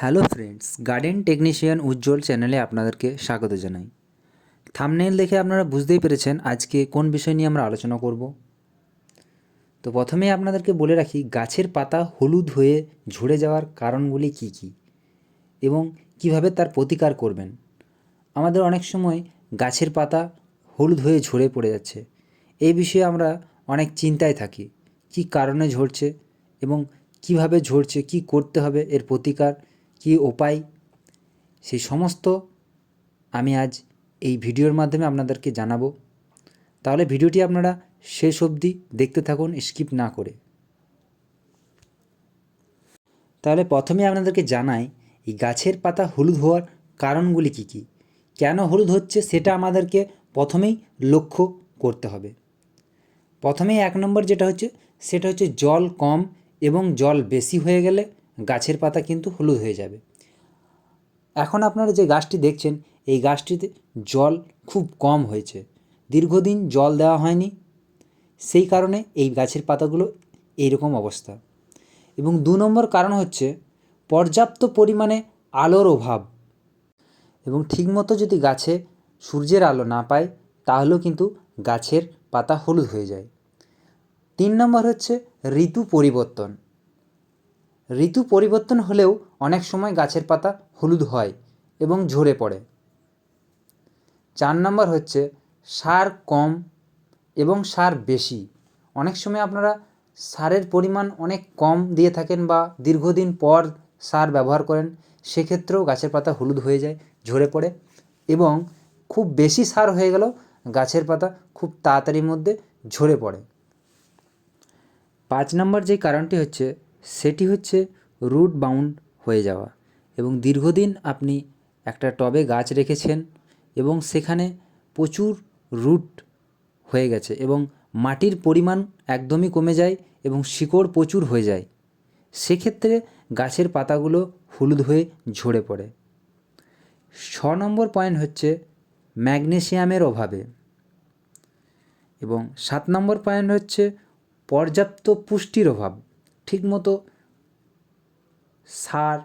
Hello friends, garden technician Ujjwal চ্যানেলে আপনাদেরকে স্বাগত জানাই। থামনেল দেখে আপনারা বুঝতেই পেরেছেন আজকে কোন বিষয় নিয়ে আমরা আলোচনা করব। তো প্রথমেই আপনাদেরকে বলে রাখি, গাছের পাতা হলুদ হয়ে ঝরে যাওয়ার কারণগুলি কি কি এবং কীভাবে তার প্রতিকার করবেন। আমাদের অনেক সময় গাছের পাতা হলুদ হয়ে ঝরে পড়ে যাচ্ছে। এই বিষয়ে আমরা অনেক চিন্তায় থাকি, কি কারণে ঝরছে এবং কীভাবে ঝরছে, কি করতে হবে, এর প্রতিকার কি উপায়? সেই সমস্ত আমি আজ এই ভিডিওর মাধ্যমে আপনাদেরকে জানাব। তাহলে ভিডিওটি আপনারা শেষ অবধি দেখতে থাকুন, স্কিপ না করে। তাহলে প্রথমে আপনাদেরকে জানাই, এই গাছের পাতা হলুদ হওয়ার কারণগুলি কী কী? কেন হলুদ হচ্ছে সেটা আমাদেরকে প্রথমেই লক্ষ্য করতে হবে। প্রথমেই এক নম্বর যেটা হচ্ছে, সেটা হচ্ছে জল কম এবং জল বেশি হয়ে গেলে গাছের পাতা কিন্তু হলুদ হয়ে যাবে। এখন আপনারা যে গাছটি দেখছেন, এই গাছটিতে জল খুব কম হয়েছে। দীর্ঘদিন জল দেওয়া হয়নি। সেই কারণে এই গাছের পাতাগুলো এইরকম অবস্থা। এবং দু নম্বর কারণ হচ্ছে পর্যাপ্ত পরিমাণে আলোর অভাব। এবং ঠিকমতো যদি গাছে সূর্যের আলো না পায়, তাহলেও কিন্তু গাছের পাতা হলুদ হয়ে যায়। তিন নম্বর হচ্ছে ঋতু পরিবর্তন। ঋতু পরিবর্তন হলেও অনেক সময় গাছের পাতা হলুদ হয় এবং ঝরে পড়ে। চার নম্বর হচ্ছে সার কম এবং সার বেশি। অনেক সময় আপনারা সারের পরিমাণ অনেক কম দিয়ে থাকেন বা দীর্ঘদিন পর সার ব্যবহার করেন, সেক্ষেত্রেও গাছের পাতা হলুদ হয়ে যায়, ঝরে পড়ে এবং খুব বেশি সার হয়ে গেলেও গাছের পাতা খুব তাড়াতাড়ির মধ্যে ঝরে পড়ে। পাঁচ নম্বর যে কারণটি হচ্ছে সেটি হচ্ছে রুট বাউন্ড হয়ে যাওয়া এবং দীর্ঘদিন আপনি একটা টবে গাছ রেখেছেন এবং সেখানে প্রচুর রুট হয়ে গেছে এবং মাটির পরিমাণ একদমই কমে যায় এবং শিকড় প্রচুর হয়ে যায়। সেক্ষেত্রে গাছের পাতাগুলো হলুদ হয়ে ঝরে পড়ে। ছ নম্বর পয়েন্ট হচ্ছে ম্যাগনেসিয়ামের অভাবে এবং সাত নম্বর পয়েন্ট হচ্ছে পর্যাপ্ত পুষ্টির অভাব। ঠিকমতো সার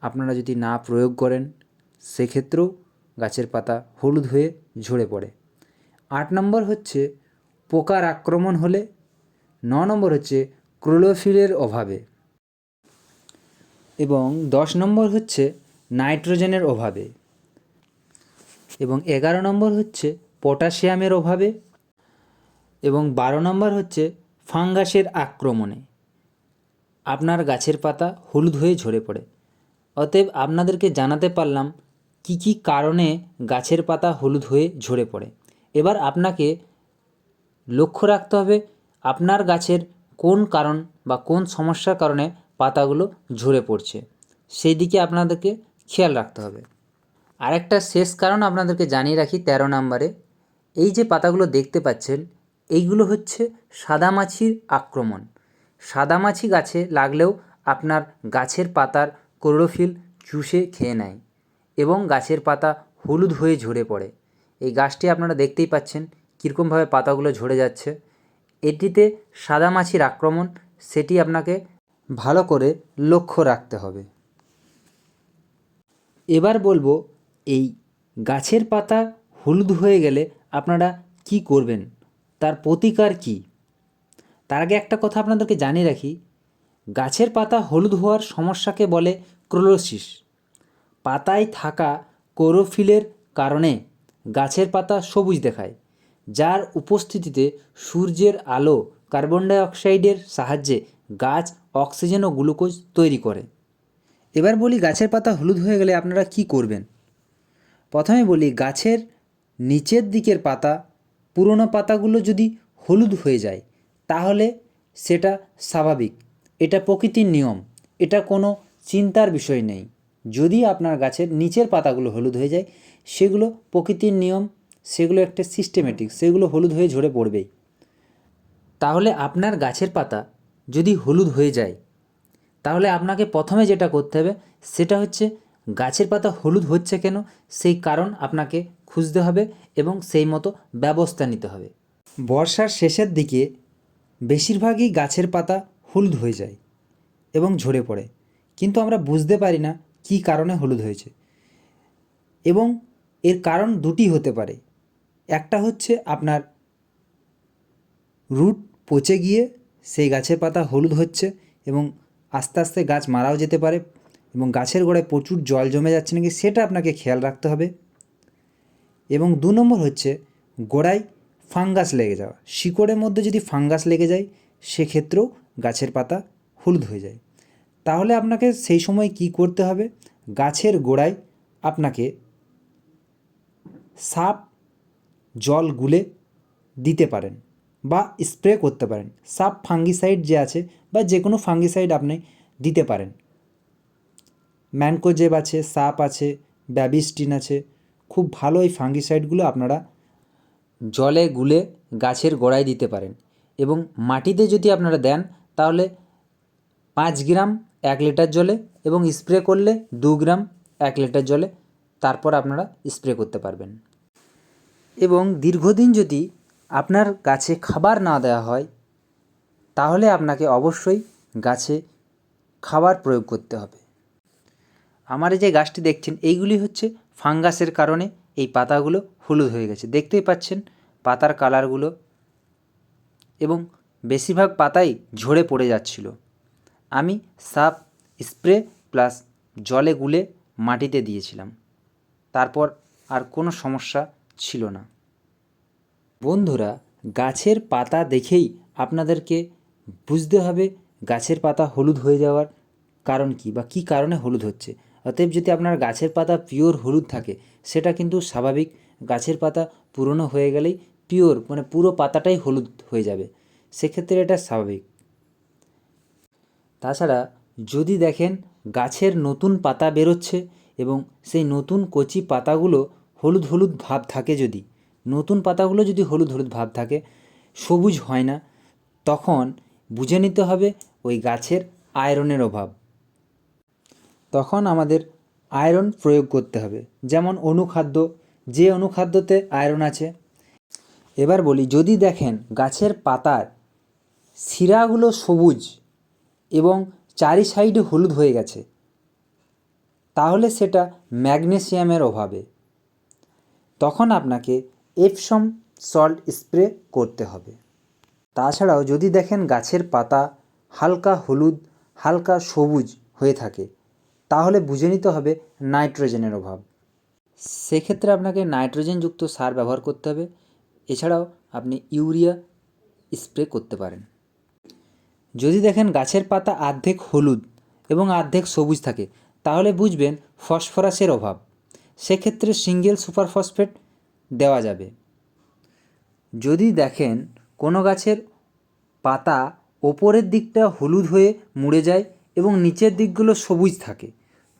আপনারা যদি না প্রয়োগ করেন, সেক্ষেত্রেও গাছের পাতা হলুদ হয়ে ঝরে পড়ে। আট নম্বর হচ্ছে পোকার আক্রমণ হলে, ন নম্বর হচ্ছে ক্লোরোফিলের অভাবে। এবং দশ নম্বর হচ্ছে নাইট্রোজেনের অভাবে। এবং এগারো নম্বর হচ্ছে পটাশিয়ামের অভাবে। এবং বারো নম্বর হচ্ছে ফাঙ্গাসের আক্রমণে। আপনার গাছের পাতা হলুদ হয়ে ঝরে পড়ে। অতএব আপনাদেরকে জানাতে পারলাম কি কি কারণে গাছের পাতা হলুদ হয়ে ঝরে পড়ে। এবার আপনাকে লক্ষ্য রাখতে হবে আপনার গাছের কোন কারণ বা কোন সমস্যার কারণে পাতাগুলো ঝরে পড়ছে। সেই দিকে আপনাদেরকে খেয়াল রাখতে হবে। আরেকটা শেষ কারণ আপনাদেরকে জানিয়ে রাখি তেরো নম্বরে। এই যে পাতাগুলো দেখতে পাচ্ছেন, এইগুলো হচ্ছে সাদামাছির আক্রমণ। সাদামাছি গাছে লাগলেও আপনার গাছের পাতার ক্লোরোফিল চুষে খেয়ে নেয় এবং গাছের পাতা হলুদ হয়ে ঝরে পড়ে। এই গাছটি আপনারা দেখতেই পাচ্ছেন কীরকমভাবে পাতাগুলো ঝরে যাচ্ছে। এটিতে সাদামাছির আক্রমণ সেটি আপনাকে ভালো করে লক্ষ্য রাখতে হবে। এবার বলব এই গাছের পাতা হলুদ হয়ে গেলে আপনারা কি করবেন? তার প্রতিকার কি? তার আগে একটা কথা আপনাদেরকে জানিয়ে রাখি। গাছের পাতা হলুদ হওয়ার সমস্যাকে বলে ক্রোলোসিস। পাতায় থাকা ক্লোরোফিলের কারণে গাছের পাতা সবুজ দেখায়, যার উপস্থিতিতে সূর্যের আলো কার্বন ডাই অক্সাইডের সাহায্যে গাছ অক্সিজেন ও গ্লুকোজ তৈরি করে। এবার বলি গাছের পাতা হলুদ হয়ে গেলে আপনারা কি করবেন? প্রথমে বলি গাছের নিচের দিকের পাতা, পুরনো পাতাগুলো যদি হলুদ হয়ে যায় তাহলে সেটা স্বাভাবিক। এটা প্রকৃতির নিয়ম। এটা কোনো চিন্তার বিষয় নেই। যদি আপনার গাছের নিচের পাতাগুলো হলুদ হয়ে যায়, সেগুলো প্রকৃতির নিয়ম, সেগুলো একটা সিস্টেমেটিক সেগুলো হলুদ হয়ে ঝরে পড়বেই। তাহলে আপনার গাছের পাতা যদি হলুদ হয়ে যায়, তাহলে আপনাকে প্রথমে যেটা করতে হবে, সেটা হচ্ছে গাছের পাতা হলুদ হচ্ছে কেন, সেই কারণ আপনাকে খুঁজতে হবে এবং সেই মতো ব্যবস্থা নিতে হবে। বর্ষার শেষের দিকে বেশিরভাগই গাছের পাতা হলুদ হয়ে যায় এবং ঝরে পড়ে। কিন্তু আমরা বুঝতে পারি না কী কারণে হলুদ হয়েছে। এবং এর কারণ দুটি হতে পারে। একটা হচ্ছে আপনার রুট পচে গিয়ে সেই গাছের পাতা হলুদ হচ্ছে এবং আস্তে আস্তে গাছ মারাও যেতে পারে এবং গাছের গোড়ায় প্রচুর জল জমে যাচ্ছে নাকি সেটা আপনাকে খেয়াল রাখতে হবে। এবং দু নম্বর হচ্ছে গোড়ায় ফাঙ্গাস লেগে যাওয়া। শিকড়ের মধ্যে যদি ফাঙ্গাস লেগে যায়, সেক্ষেত্রেও গাছের পাতা হলুদ হয়ে যায়। তাহলে আপনাকে সেই সময় কি করতে হবে? গাছের গোড়ায় আপনাকে সাপ জল গুলে দিতে পারেন বা স্প্রে করতে পারেন। সাপ ফাঙ্গিসাইড যে আছে বা যে কোনো ফাঙ্গিসাইড আপনি দিতে পারেন। ম্যানকোজেব আছে, সাপ আছে, ব্যাবিস্টিন আছে। খুব ভালো এই ফাঙ্গিসাইডগুলো আপনারা জলে গুলে গাছের গোড়ায় দিতে পারেন এবং মাটিতে যদি আপনারা দেন, তাহলে পাঁচ গ্রাম এক লিটার জলে এবং স্প্রে করলে দু গ্রাম এক লিটার জলে তারপর আপনারা স্প্রে করতে পারবেন। এবং দীর্ঘদিন যদি আপনার গাছে খাবার না দেওয়া হয়, তাহলে আপনাকে অবশ্যই গাছে খাবার প্রয়োগ করতে হবে। আমার যে গাছটি দেখছেন, এইগুলি হচ্ছে ফাঙ্গাসের কারণে এই পাতাগুলো হলুদ হয়ে গেছে। দেখতেই পাচ্ছেন পাতার কালারগুলো এবং বেশিরভাগ পাতাই ঝরে পড়ে যাচ্ছিল। আমি সাপ স্প্রে প্লাস জলে গুলে মাটিতে দিয়েছিলাম। তারপর আর কোনো সমস্যা ছিল না। বন্ধুরা, গাছের পাতা দেখেই আপনাদেরকে বুঝতে হবে গাছের পাতা হলুদ হয়ে যাওয়ার কারণ কি বা কী কারণে হলুদ হচ্ছে। অতএব যদি আপনার গাছের পাতা পিওর হলুদ থাকে, সেটা কিন্তু স্বাভাবিক। গাছের পাতা পুরনো হয়ে গেলেই পিওর মানে পুরো পাতাটাই হলুদ হয়ে যাবে। সেক্ষেত্রে এটা স্বাভাবিক। তাছাড়া যদি দেখেন গাছের নতুন পাতা বেরোচ্ছে এবং সেই নতুন কচি পাতাগুলো হলুদ হলুদ ভাব থাকে যদি, নতুন পাতাগুলো যদি হলুদ হলুদ ভাব থাকে, সবুজ হয় না, তখন বুঝে নিতে হবে ওই গাছের আয়রনের অভাব। তখন আমাদের আয়রন প্রয়োগ করতে হবে। যেমন অনুখাদ্য, যে অনুখাদ্যতে আয়রন আছে। এবার বলি, যদি দেখেন গাছের পাতার শিরাগুলো সবুজ এবং চারি সাইডে হলুদ হয়ে গেছে, তাহলে সেটা ম্যাগনেসিয়ামের অভাবে। তখন আপনাকে এপসম সল্ট স্প্রে করতে হবে। তাছাড়াও যদি দেখেন গাছের পাতা হালকা হলুদ, হালকা সবুজ হয়ে থাকে তাহলে বুঝে নিতে হবে নাইট্রোজেনের অভাব। সেক্ষেত্রে আপনাকে নাইট্রোজেনযুক্ত সার ব্যবহার করতে হবে। এছাড়াও আপনি ইউরিয়া স্প্রে করতে পারেন। যদি দেখেন গাছের পাতা আর্ধেক হলুদ এবং আর্ধেক সবুজ থাকে, তাহলে বুঝবেন ফসফরাসের অভাব। সেক্ষেত্রে সিঙ্গেল সুপার ফসফেট দেওয়া যাবে। যদি দেখেন কোনো গাছের পাতা ওপরের দিকটা হলুদ হয়ে মুড়ে যায় এবং নিচের দিকগুলো সবুজ থাকে,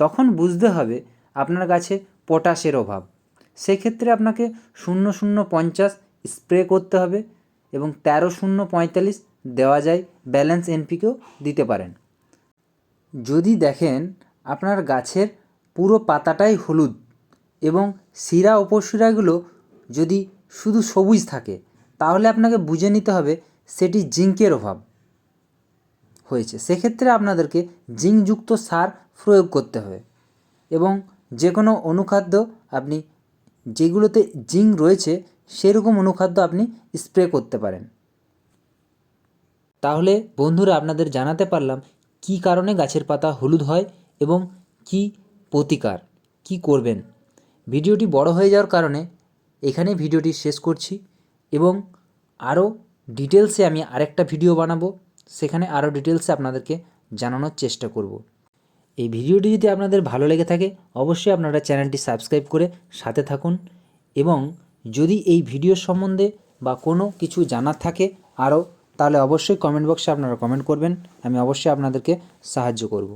তখন বুঝতে হবে আপনার গাছে পটাশের অভাব। সেক্ষেত্রে আপনাকে শূন্য শূন্য পঞ্চাশ স্প্রে করতে হবে এবং তেরো শূন্য পঁয়তাল্লিশ দেওয়া যায় ব্যালেন্স এনপিকেও দিতে পারেন। যদি দেখেন আপনার গাছের পুরো পাতাটাই হলুদ এবং শিরা উপশিরাগুলো যদি শুধু সবুজ থাকে, তাহলে আপনাকে বুঝে নিতে হবে সেটি জিঙ্কের অভাব। হয়েছে। সেক্ষেত্রে আপনাদেরকে জিঙ্কযুক্ত সার প্রয়োগ করতে হবে এবং যে কোনো অনুখাদ্য আপনি যেগুলোতে জিঙ্ক রয়েছে সেরকম অনুখাদ্য আপনি স্প্রে করতে পারেন। তাহলে বন্ধুরা আপনাদের জানাতে পারলাম কী কারণে গাছের পাতা হলুদ হয় এবং কি প্রতিকার, কি করবেন। ভিডিওটি বড় হয়ে যাওয়ার কারণে এখানে ভিডিওটি শেষ করছি এবং আরও ডিটেলসে আমি আরেকটা ভিডিও বানাবো। সেখানে আরও ডিটেলসে আপনাদেরকে জানানোর চেষ্টা করব। এই ভিডিওটি যদি আপনাদের ভালো লেগে থাকে, অবশ্যই আপনারা চ্যানেলটি সাবস্ক্রাইব করে সাথে থাকুন এবং যদি এই ভিডিও সম্বন্ধে বা কোনো কিছু জানার থাকে আরও, তাহলে অবশ্যই কমেন্ট বক্সে আপনারা কমেন্ট করবেন, আমি অবশ্যই আপনাদেরকে সাহায্য করব।